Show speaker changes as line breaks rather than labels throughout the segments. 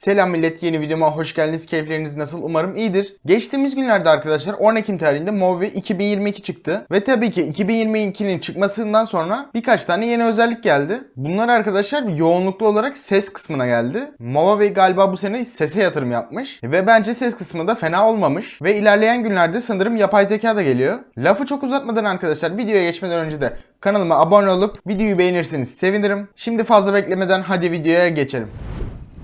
Selam millet yeni videoma hoş geldiniz. Keyifleriniz nasıl? Umarım iyidir. Geçtiğimiz günlerde arkadaşlar 10 Ekim tarihinde Movi 2022 çıktı. Ve tabii ki 2022'nin çıkmasından sonra birkaç tane yeni özellik geldi. Bunlar arkadaşlar yoğunluklu olarak ses kısmına geldi. Movi galiba bu sene sese yatırım yapmış. Ve bence ses kısmı da fena olmamış. Ve ilerleyen günlerde sanırım yapay zeka da geliyor. Lafı çok uzatmadan arkadaşlar videoya geçmeden önce de kanalıma abone olup videoyu beğenirseniz sevinirim. Şimdi fazla beklemeden hadi videoya geçelim.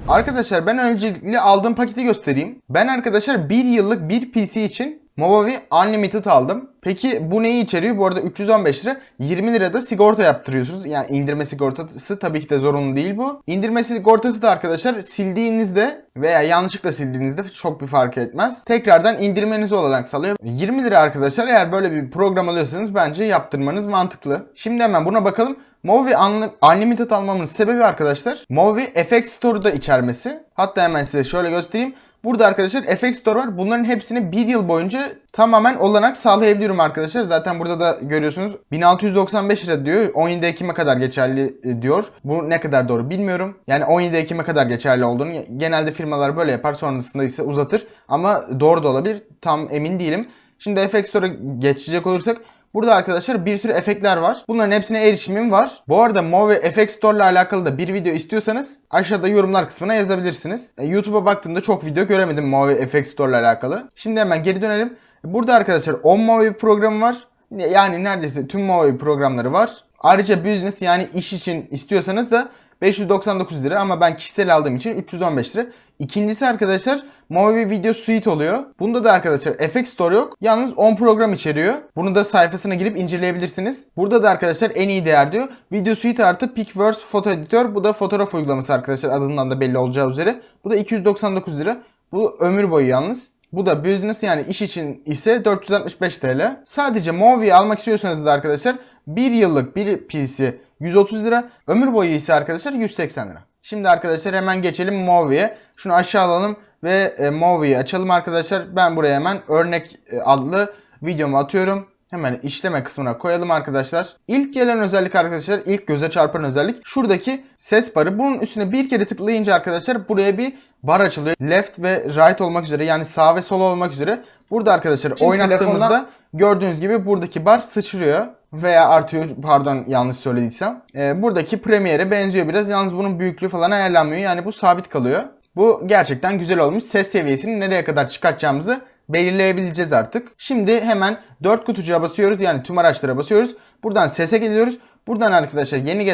Arkadaşlar ben öncelikle aldığım paketi göstereyim. Ben arkadaşlar 1 yıllık bir PC için Movavi Unlimited aldım. Peki bu neyi içeriyor? Bu arada 315 lira 20 lirada sigorta yaptırıyorsunuz. Yani indirme sigortası tabii ki de zorunlu değil bu. İndirme sigortası da arkadaşlar sildiğinizde veya yanlışlıkla sildiğinizde çok bir fark etmez. Tekrardan indirmenizi olarak sağlıyor. 20 lira arkadaşlar eğer böyle bir program alıyorsanız bence yaptırmanız mantıklı. Şimdi hemen buna bakalım. Movi Unli- Unlimited almamın sebebi arkadaşlar Movi FX Store'u da içermesi. Hatta hemen size şöyle göstereyim. Burada arkadaşlar FX Store var. Bunların hepsini bir yıl boyunca tamamen olanak sağlayabiliyorum arkadaşlar. Zaten burada da görüyorsunuz 1695 lira diyor. 17 Ekim'e kadar geçerli e, diyor. Bu ne kadar doğru bilmiyorum. Yani 17 Ekim'e kadar geçerli olduğunu genelde firmalar böyle yapar. Sonrasında ise uzatır. Ama doğru da olabilir. Tam emin değilim. Şimdi FX Store'a geçecek olursak Burada arkadaşlar bir sürü efektler var. Bunların hepsine erişimim var. Bu arada Movi FX Store ile alakalı da bir video istiyorsanız aşağıda yorumlar kısmına yazabilirsiniz. E, YouTube'a baktığımda çok video göremedim Movi FX Store ile alakalı. Şimdi hemen geri dönelim. Burada arkadaşlar 10 Movi programı var. Yani neredeyse tüm Movi programları var. Ayrıca business yani iş için istiyorsanız da 599 lira ama ben kişisel aldığım için 315 lira. İkincisi arkadaşlar Movi Video Suite oluyor. Bunda da arkadaşlar FX Store yok. Yalnız 10 program içeriyor. Bunu da sayfasına girip inceleyebilirsiniz. Burada da arkadaşlar en iyi değer diyor. Video Suite artı Picverse Foto Editör. Bu da fotoğraf uygulaması arkadaşlar adından da belli olacağı üzere. Bu da 299 lira. Bu ömür boyu yalnız. Bu da business yani iş için ise 465 TL. Sadece Movi'yi almak istiyorsanız da arkadaşlar 1 yıllık bir PC 130 lira. Ömür boyu ise arkadaşlar 180 lira. Şimdi arkadaşlar hemen geçelim Movi'ye. Şunu aşağı alalım ve e, Movi'yi açalım arkadaşlar. Ben buraya hemen örnek e, adlı videomu atıyorum. Hemen işleme kısmına koyalım arkadaşlar. İlk gelen özellik arkadaşlar, ilk göze çarpan özellik şuradaki ses barı. Bunun üstüne bir kere tıklayınca arkadaşlar buraya bir bar açılıyor. Left ve right olmak üzere yani sağ ve sol olmak üzere. Burada arkadaşlar
Şimdi
oynattığımızda gördüğünüz gibi buradaki bar sıçrıyor veya artıyor pardon yanlış söylediysem. Ee, buradaki Premiere'e benziyor biraz. Yalnız bunun büyüklüğü falan ayarlanmıyor. Yani bu sabit kalıyor. Bu gerçekten güzel olmuş. Ses seviyesini nereye kadar çıkartacağımızı belirleyebileceğiz artık. Şimdi hemen 4 kutucuğa basıyoruz. Yani tüm araçlara basıyoruz. Buradan sese geliyoruz. Buradan arkadaşlar yeni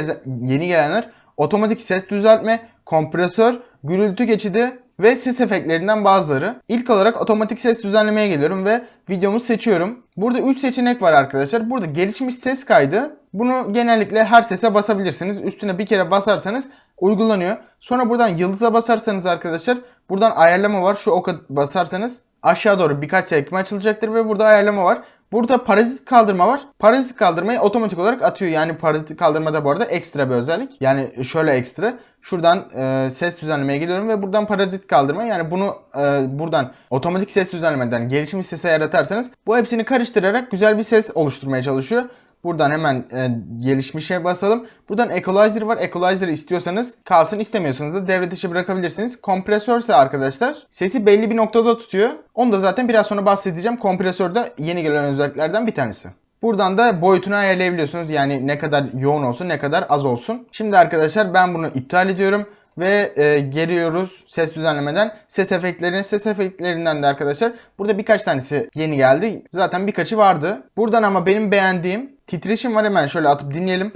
yeni gelenler otomatik ses düzeltme, kompresör, gürültü geçidi ve ses efektlerinden bazıları. İlk olarak otomatik ses düzenlemeye geliyorum ve videomu seçiyorum. Burada 3 seçenek var arkadaşlar. Burada gelişmiş ses kaydı. Bunu genellikle her sese basabilirsiniz. Üstüne bir kere basarsanız uygulanıyor. Sonra buradan yıldıza basarsanız arkadaşlar buradan ayarlama var. Şu oka basarsanız aşağı doğru birkaç sekme açılacaktır ve burada ayarlama var. Burada parazit kaldırma var. Parazit kaldırmayı otomatik olarak atıyor. Yani parazit kaldırma da bu arada ekstra bir özellik. Yani şöyle ekstra. Şuradan e, ses düzenlemeye geliyorum ve buradan parazit kaldırma. Yani bunu e, buradan otomatik ses düzenlemeden gelişmiş sese yaratarsanız bu hepsini karıştırarak güzel bir ses oluşturmaya çalışıyor. Buradan hemen e, gelişmişe basalım. Buradan equalizer var. Equalizer istiyorsanız kalsın istemiyorsanız da devre dışı bırakabilirsiniz. Kompresör ise arkadaşlar sesi belli bir noktada tutuyor. Onu da zaten biraz sonra bahsedeceğim. Kompresör de yeni gelen özelliklerden bir tanesi. Buradan da boyutunu ayarlayabiliyorsunuz. Yani ne kadar yoğun olsun ne kadar az olsun. Şimdi arkadaşlar ben bunu iptal ediyorum. Ve e, geliyoruz ses düzenlemeden. Ses efektlerine, ses efektlerinden de arkadaşlar burada birkaç tanesi yeni geldi. Zaten birkaçı vardı. Buradan ama benim beğendiğim titreşim var hemen şöyle atıp dinleyelim.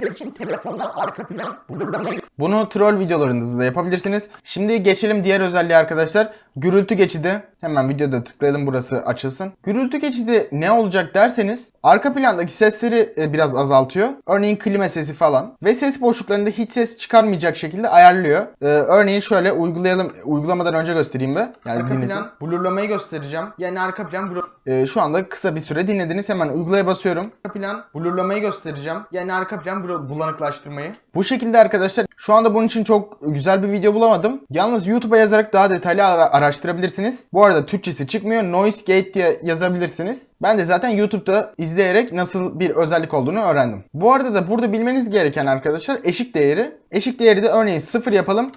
Bunu troll videolarınızda yapabilirsiniz. Şimdi geçelim diğer özelliğe arkadaşlar. Gürültü geçidi. Hemen videoda tıklayalım burası açılsın. Gürültü geçidi ne olacak derseniz arka plandaki sesleri e, biraz azaltıyor. Örneğin klima sesi falan. Ve ses boşluklarında hiç ses çıkarmayacak şekilde ayarlıyor. Ee, örneğin şöyle uygulayalım. Uygulamadan önce göstereyim be. Yani arka plan blurlamayı göstereceğim. Yani arka plan blur. Ee, şu anda kısa bir süre dinlediniz. Hemen uygulaya basıyorum. Arka plan blurlamayı göstereceğim. Yani arka plan blu- bulanıklaştırmayı. Bu şekilde arkadaşlar şu anda bunun için çok güzel bir video bulamadım. Yalnız YouTube'a yazarak daha detaylı ara- araştırabilirsiniz. Bu arada Türkçesi çıkmıyor. Noise Gate diye yazabilirsiniz. Ben de zaten YouTube'da izleyerek nasıl bir özellik olduğunu öğrendim. Bu arada da burada bilmeniz gereken arkadaşlar eşik değeri. Eşik değeri de örneğin 0 yapalım.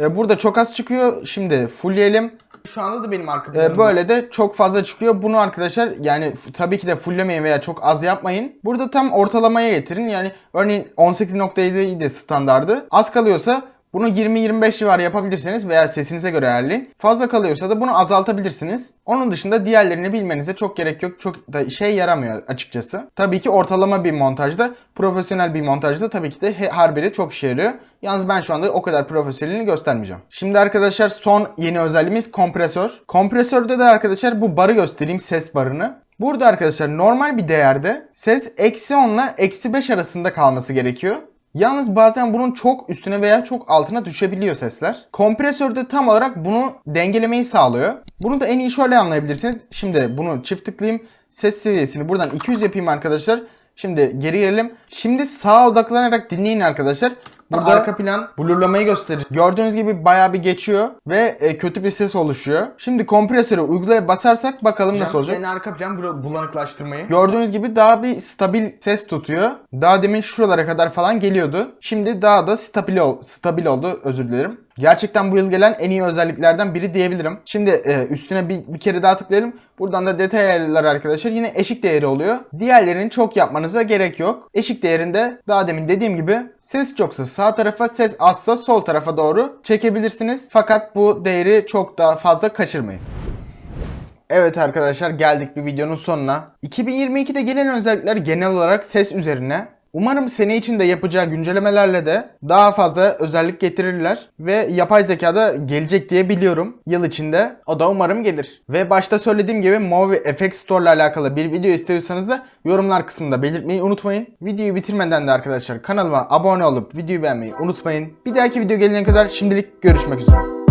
E, burada çok az çıkıyor. Şimdi fullleyelim. Şu anda da benim arka e, böyle de çok fazla çıkıyor. Bunu arkadaşlar yani tabii ki de fulllemeyin veya çok az yapmayın. Burada tam ortalamaya getirin. Yani örneğin 18.7 idi standardı. Az kalıyorsa bunu 20-25 civarı yapabilirsiniz veya sesinize göre ayarlayın. Fazla kalıyorsa da bunu azaltabilirsiniz. Onun dışında diğerlerini bilmenize çok gerek yok. Çok da şey yaramıyor açıkçası. Tabii ki ortalama bir montajda, profesyonel bir montajda tabii ki de he- her biri çok işe yarıyor. Yalnız ben şu anda o kadar profesyonelini göstermeyeceğim. Şimdi arkadaşlar son yeni özelliğimiz kompresör. Kompresörde de arkadaşlar bu barı göstereyim ses barını. Burada arkadaşlar normal bir değerde ses eksi 10 ile eksi 5 arasında kalması gerekiyor. Yalnız bazen bunun çok üstüne veya çok altına düşebiliyor sesler. Kompresör de tam olarak bunu dengelemeyi sağlıyor. Bunu da en iyi şöyle anlayabilirsiniz. Şimdi bunu çift tıklayayım. Ses seviyesini buradan 200 yapayım arkadaşlar. Şimdi geri gelelim. Şimdi sağa odaklanarak dinleyin arkadaşlar. Burada arka plan blurlamayı gösterir. Gördüğünüz gibi bayağı bir geçiyor ve e, kötü bir ses oluşuyor. Şimdi kompresörü uygulaya basarsak bakalım nasıl olacak. Yani arka plan bu- bulanıklaştırmayı. Gördüğünüz gibi daha bir stabil ses tutuyor. Daha demin şuralara kadar falan geliyordu. Şimdi daha da stabil, ol- stabil oldu özür dilerim. Gerçekten bu yıl gelen en iyi özelliklerden biri diyebilirim. Şimdi e, üstüne bir, bir kere daha tıklayalım. Buradan da detay ayarları arkadaşlar yine eşik değeri oluyor. Diğerlerini çok yapmanıza gerek yok. Eşik değerinde daha demin dediğim gibi ses çoksa sağ tarafa, ses azsa sol tarafa doğru çekebilirsiniz. Fakat bu değeri çok daha fazla kaçırmayın. Evet arkadaşlar geldik bir videonun sonuna. 2022'de gelen özellikler genel olarak ses üzerine. Umarım sene içinde yapacağı güncellemelerle de daha fazla özellik getirirler ve yapay zekada gelecek diye biliyorum yıl içinde. O da umarım gelir. Ve başta söylediğim gibi Movi FX Store ile alakalı bir video istiyorsanız da yorumlar kısmında belirtmeyi unutmayın. Videoyu bitirmeden de arkadaşlar kanalıma abone olup videoyu beğenmeyi unutmayın. Bir dahaki video gelene kadar şimdilik görüşmek üzere.